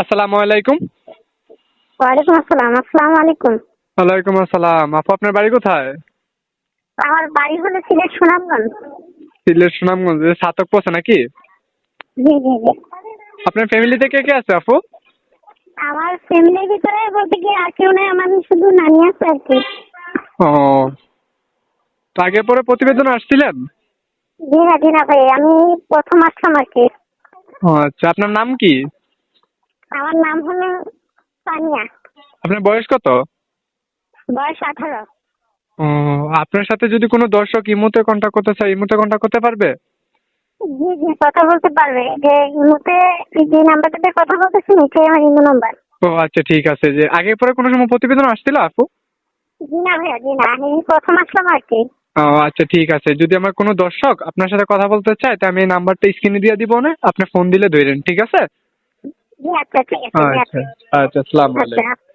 আসসালামু আলাইকুম। ওয়ালাইকুম আসসালাম আসসালামু আলাইকুম। ওয়ালাইকুম আসসালাম। আপু আপনার বাড়ি কোথায়? আমার বাড়ি হলো সিলেট সুনামগঞ্জ। সিলেট সুনামগঞ্জ সাতক নাকি? জি জি জি। আপনার ফ্যামিলিতে কে কে আছে আপু? আমার ফ্যামিলির ভিতরে বলতে কি আর কেউ নেই আমার শুধু নানি আছে আর কি। ও তো আগে পরে প্রতিবেদন আসছিলেন? জি না জি না ভাই আমি প্রথম আসলাম আর কি। ও আচ্ছা আপনার নাম কি? আমার নাম হলো সানিয়া। আপনার বয়স কত? বয়স আঠারো। আপনার সাথে যদি কোনো দর্শক ইমোতে কন্ট্যাক্ট করতে চায় ইমোতে কন্ট্যাক্ট করতে পারবে? জি জি কথা বলতে পারবে। যে ইমুতে যে নাম্বারটাতে কথা বলতেছি নিচে আমার ইমো নাম্বার ও আচ্ছা ঠিক আছে। যে আগে পরে কোনো সময় প্রতিবেদন আসছিল আপু? জি না ভাইয়া জি না। আমি প্রথম আসলাম আর কি। ও আচ্ছা ঠিক আছে। যদি আমার কোনো দর্শক আপনার সাথে কথা বলতে চায় তা আমি এই নাম্বারটা স্ক্রিনে দিয়ে দিব না। আপনি ফোন দিলে ধরেন ঠিক আছে? আচ্ছা ঠিক আছে জি, আচ্ছা আচ্ছা আসসালামু আলাইকুম। আচ্ছা